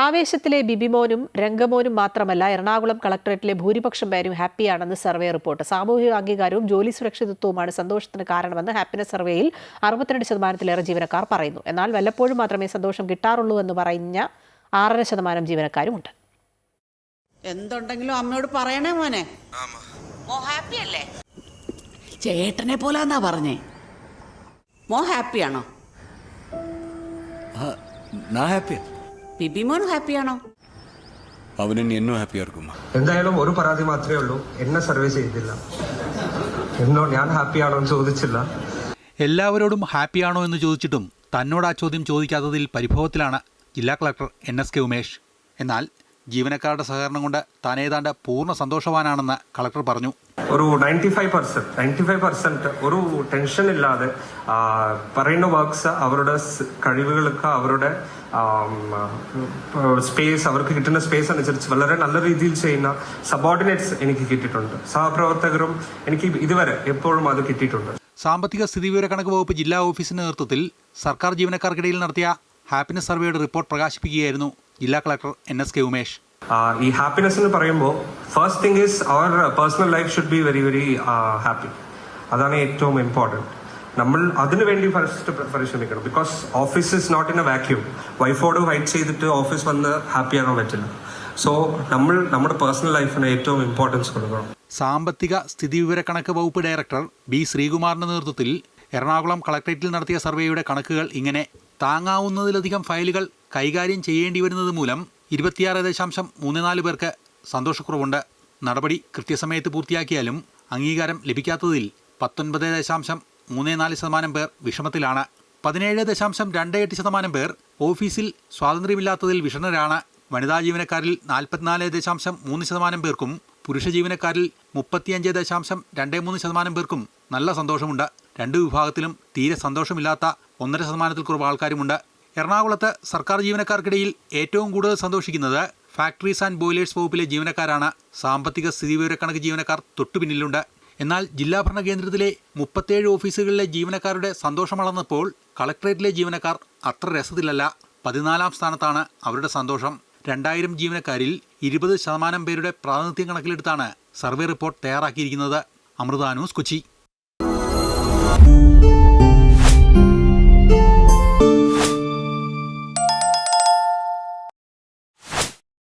ആവേശത്തിലെ ബിബിമോനും രംഗമോനും മാത്രമല്ല എറണാകുളം കളക്ടറേറ്റിലെ ഭൂരിപക്ഷം പേരും ഹാപ്പിയാണെന്ന് സർവേ റിപ്പോർട്ട്. സാമൂഹിക അംഗീകാരവും ജോലി സുരക്ഷിതത്വവുമാണ് സന്തോഷത്തിന് കാരണമെന്ന് ഹാപ്പിനെസ് സർവേയിൽ അറുപത്തിരണ്ട് ശതമാനത്തിലേറെ ജീവനക്കാർ പറയുന്നു. എന്നാൽ വല്ലപ്പോഴും മാത്രമേ സന്തോഷം കിട്ടാറുള്ളൂ എന്ന് പറഞ്ഞ ആറര ശതമാനം ജീവനക്കാരുമുണ്ട്. എന്തുണ്ടെങ്കിലും അമ്മയോട് പറയണേ മോനെ. മോ ഹാപ്പി അല്ലേ ചേട്ടനെ പോലാന്നാ പറഞ്ഞേ. മോ ഹാപ്പിയാണോ? ഞാൻ ബിബിമോൻ ഹാപ്പിയാണോ? അവന് എന്നും ഹാപ്പി ഇരിക്കും എന്തായാലും ഒരു പരാതി മാത്രമേ ഉള്ളൂ. എന്നെ സർവേ ചെയ്തില്ല. എന്നോ ഞാൻ ഹാപ്പിയാണോ എന്ന് ചോദിച്ചില്ല. എല്ലാവരോടും ഹാപ്പിയാണോ എന്ന് ചോദിച്ചിട്ടും തന്നോട് ആ ചോദ്യം ചോദിക്കാത്തതിൽ പരിഭവത്തിലാണ് ജില്ലാ collector N S K Umesh. എന്നാൽ ജീവനക്കാരുടെ സഹകരണം കൊണ്ട് താൻ പൂർണ സന്തോഷവാനാണെന്ന് കളക്ടർ പറഞ്ഞു. ഒരു ninety five percent ninety five percent ഒരു ടെൻഷൻ ഇല്ലാതെ പറയുന്ന വർക്ക്സ് അവരുടെ കഴിവുകൾക്ക് അവരുടെ സ്പേസ് അവർക്ക് കിട്ടുന്ന സ്പേസ് അനുസരിച്ച് വളരെ നല്ല രീതിയിൽ ചെയ്യുന്ന സബോർഡിനേറ്റ്സ് എനിക്ക് കിട്ടിയിട്ടുണ്ട്. സഹപ്രവർത്തകരും എനിക്ക് ഇതുവരെ എപ്പോഴും അത് കിട്ടിയിട്ടുണ്ട്. സാമ്പത്തിക സ്ഥിതിവിവരക്കണക്ക് വകുപ്പ് ജില്ലാ ഓഫീസിന്റെ നേതൃത്വത്തിൽ സർക്കാർ ജീവനക്കാർക്കിടയിൽ നടത്തിയ ഹാപ്പിനെസ് സർവേയുടെ റിപ്പോർട്ട് പ്രകാശിപ്പിക്കുകയായിരുന്നു ജില്ലാ collector N S K Umesh. ഈ ഹാപ്പിനെസ് എന്ന് പറയുമ്പോൾ first thing is our personal life should be very very happy അതാണ് ഏറ്റവും ഇമ്പോർട്ടന്റ് നമ്മൾ അതിനു വേണ്ടി പരിശ്രമിക്കണം. Because office is not in a vacuum വൈഫോട് fight ചെയ്തിട്ട് ഓഫീസ് വന്ന് ഹാപ്പി ആകാൻ പറ്റില്ല. സോ നമ്മൾ നമ്മുടെ പേഴ്സണൽ ലൈഫിന് ഏറ്റവും ഇമ്പോർട്ടൻസ് കൊടുക്കണം. സാമ്പത്തിക സ്ഥിതി സ്ഥിതിവിവരക്കണക്ക് വകുപ്പ് ഡയറക്ടർ ബി ശ്രീകുമാറിന്റെ നേതൃത്വത്തിൽ എറണാകുളം കളക്ടറേറ്റിൽ നടത്തിയ സർവേയുടെ കണക്കുകൾ ഇങ്ങനെ. താങ്ങാവുന്നതിലധികം ഫയലുകൾ കൈകാര്യം ചെയ്യേണ്ടി വരുന്നത് മൂലം ഇരുപത്തിയാറ് ദശാംശം മൂന്ന് നാല് പേർക്ക് സന്തോഷക്കുറവുണ്ട്. നടപടി കൃത്യസമയത്ത് പൂർത്തിയാക്കിയാലും അംഗീകാരം ലഭിക്കാത്തതിൽ പത്തൊൻപത് ദശാംശം മൂന്ന് നാല് ശതമാനം പേർ വിഷമത്തിലാണ്. പതിനേഴ് ദശാംശം രണ്ട് എട്ട് ശതമാനം പേർ ഓഫീസിൽ സ്വാതന്ത്ര്യമില്ലാത്തതിൽ വിഷണരാണ്. വനിതാ ജീവനക്കാരിൽ നാൽപ്പത്തിനാല് ദശാംശം മൂന്ന് ശതമാനം പേർക്കും പുരുഷ ജീവനക്കാരിൽ മുപ്പത്തിയഞ്ച് ദശാംശം രണ്ട് മൂന്ന് ശതമാനം പേർക്കും നല്ല സന്തോഷമുണ്ട്. രണ്ട് വിഭാഗത്തിലും തീരെ സന്തോഷമില്ലാത്ത ഒന്നര ശതമാനത്തിൽ കുറവ് ആൾക്കാരുമുണ്ട്. എറണാകുളത്ത് സർക്കാർ ജീവനക്കാർക്കിടയിൽ ഏറ്റവും കൂടുതൽ സന്തോഷിക്കുന്നത് ഫാക്ടറീസ് ആൻഡ് ബോയിലേഴ്സ് വകുപ്പിലെ ജീവനക്കാരാണ്. സാമ്പത്തിക സ്ഥിതി സ്ഥിതിവിവരക്കണക്ക് ജീവനക്കാർ തൊട്ടുപിന്നിലുണ്ട് എന്നാൽ ജില്ലാ ഭരണ കേന്ദ്രത്തിലെ മുപ്പത്തേഴ് ഓഫീസുകളിലെ ജീവനക്കാരുടെ സന്തോഷമളന്നപ്പോൾ കളക്ടറേറ്റിലെ ജീവനക്കാർ അത്ര രസത്തിലല്ല. പതിനാലാം സ്ഥാനത്താണ് അവരുടെ സന്തോഷം. രണ്ടായിരം ജീവനക്കാരിൽ ഇരുപത് ശതമാനം പേരുടെ പ്രാതിനിധ്യം കണക്കിലെടുത്താണ് സർവേ റിപ്പോർട്ട് തയ്യാറാക്കിയിരിക്കുന്നത്. അമൃത ന്യൂസ് കൊച്ചി.